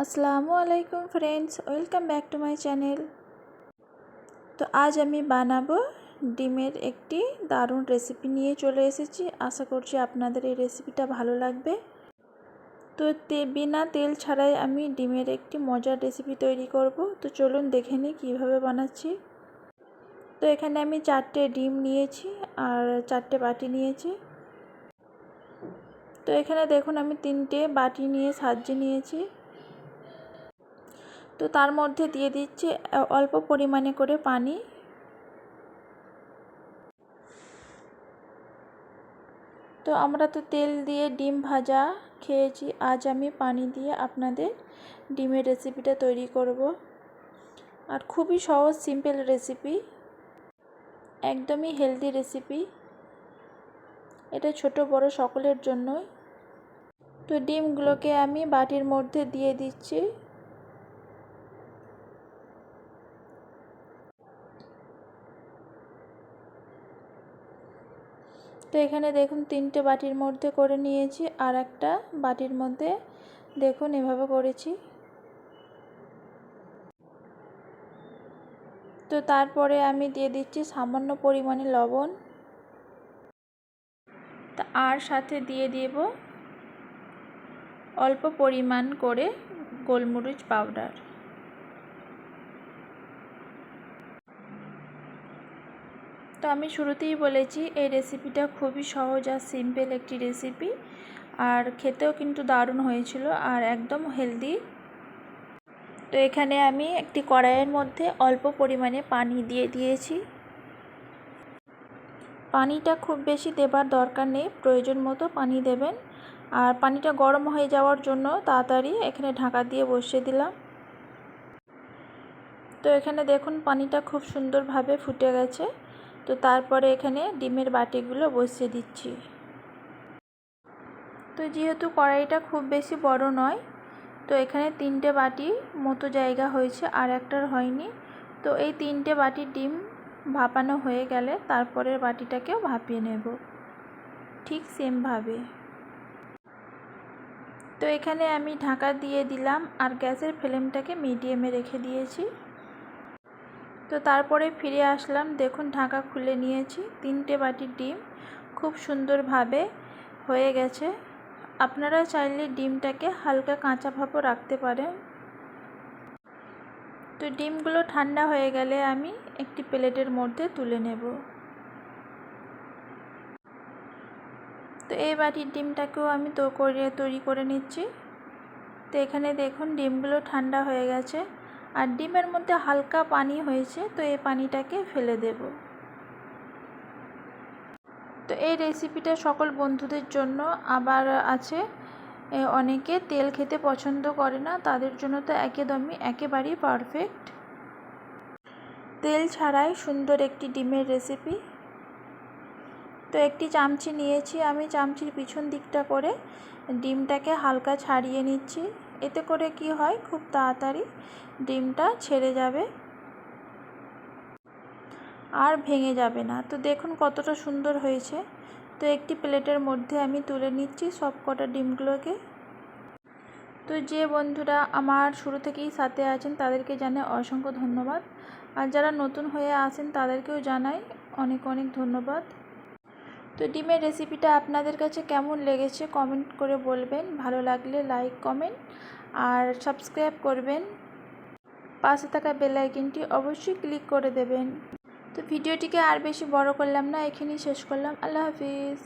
আসসালামু আলাইকুম friends welcome back to my channel তো আজ আমি বানাবো ডিমের একটি দারুণ রেসিপি নিয়ে চলে এসেছি। আশা করছি আপনাদের এই রেসিপিটা ভালো লাগবে। তো তে, বিনা তেল ছাড়াই আমি ডিমের একটি মজার রেসিপি তৈরি করব। তো চলুন দেখে নিই কীভাবে বানাচ্ছি। তো এখানে আমি চারটে ডিম নিয়েছি আর চারটে বাটি নিয়েছি। তো এখানে দেখুন আমি তিনটে বাটি নিয়ে সাজিয়ে নিয়েছি। তো তার মধ্যে দিয়ে দিচ্ছি অল্প পরিমাণে করে পানি। তো আমরা তো তেল দিয়ে ডিম ভাজা খেয়েছি, আজ আমি পানি দিয়ে আপনাদের ডিমের রেসিপিটা তৈরি করব। আর খুবই সহজ সিম্পল রেসিপি একদমই হেলদি রেসিপি এটা ছোট, বড় সকলের জন্যই। তো ডিমগুলোকে আমি বাটির মধ্যে দিয়ে দিচ্ছি। তো এখানে দেখুন তিনটে বাটির মধ্যে করে নিয়েছি, আর একটা বাটির মধ্যে দেখুন এভাবে করেছি। তো তারপরে আমি দিয়ে দিচ্ছি সামান্য পরিমাণে লবণ। তা আর সাথে দিয়ে দেব অল্প পরিমাণ করে গোলমরিচ পাউডার। তো আমি শুরুতেই বলেছি, এই রেসিপিটা খুবই সহজ আর সিম্পল একটি রেসিপি আর খেতেও কিন্তু দারুণ হয়েছিল আর একদম হেলদি তো এখানে আমি একটি কড়াইয়ের মধ্যে অল্প পরিমাণে পানি দিয়ে দিয়েছি। পানিটা খুব বেশি দেবার দরকার নেই, প্রয়োজন মতো পানি দেবেন। আর পানিটা গরম হয়ে যাওয়ার জন্য তাড়াতাড়ি এখানে ঢাকা দিয়ে বসিয়ে দিলাম। তো এখানে দেখুন পানিটা খুব সুন্দরভাবে ফুটে গেছে। তো তারপরে এখানে ডিমের বাটিগুলো বসিয়ে দিচ্ছি। তো যেহেতু কড়াইটা খুব বেশি বড় নয়, তো এখানে তিনটে বাটি মতো জায়গা হয়েছে, আর একটার হয়নি। তো এই তিনটে বাটির ডিম ভাপানো হয়ে গেলে তারপরের বাটিটাকেও ভাপিয়ে নেব, ঠিক সেমভাবে। তো এখানে আমি ঢাকা দিয়ে দিলাম, আর গ্যাসের ফ্লেমটাকে মিডিয়ামে রেখে দিয়েছি। তো তারপরে ফিরে আসলাম। দেখুন, ঢাকা খুলে নিয়েছি। তিনটে বাটির ডিম। খুব সুন্দরভাবে হয়ে গেছে। আপনারা চাইলে ডিমটাকে হালকা কাঁচা ভাপও রাখতে পারেন। তো ডিমগুলো ঠান্ডা হয়ে গেলে আমি একটি প্লেটের মধ্যে তুলে নেব। তো এই বাটির ডিমটাকেও আমি তো, করে, তৈরি করে নিচ্ছি। তো এখানে দেখুন, ডিমগুলো ঠান্ডা হয়ে গেছে। আর ডিমের মধ্যে হালকা পানি হয়েছে, তো এই পানিটাকে ফেলে দেব। তো এই রেসিপিটা সকল বন্ধুদের জন্য। আবার আছে অনেকে তেল খেতে পছন্দ করে না, তাদের জন্য তো একদমই একেবারেই পারফেক্ট তেল ছাড়াই সুন্দর একটি ডিমের রেসিপি তো একটি চামচি নিয়েছি আমি, চামচির পিছন দিকটা করে ডিমটাকে হালকা ছাড়িয়ে নিচ্ছি। এতে করে কি হয়? খুব তাড়াতাড়ি ডিমটা ছেড়ে যাবে। আর ভেঙে যাবে না। তো দেখুন কতটা সুন্দর হয়েছে। তো একটি প্লেটের মধ্যে আমি তুলে নিচ্ছি সব কটা ডিমগুলোকে। তো যে বন্ধুরা আমার শুরু থেকেই সাথে আছেন, তাদেরকে জানাই অসংখ্য ধন্যবাদ। আর যারা নতুন হয়ে আসেন, তাদেরকেও জানাই অনেক অনেক ধন্যবাদ। তো ডিমের রেসিপিটা আপনাদের কাছে কেমন লেগেছে কমেন্ট করে বলবেন। ভালো লাগলে লাইক কমেন্ট আর সাবস্ক্রাইব করবেন। পাশে থাকা বেল আইকনটি অবশ্যই ক্লিক করে দেবেন। তো ভিডিওটিকে আর বেশি বড় করলাম না, এখানেই শেষ করলাম। আল্লাহ হাফিজ।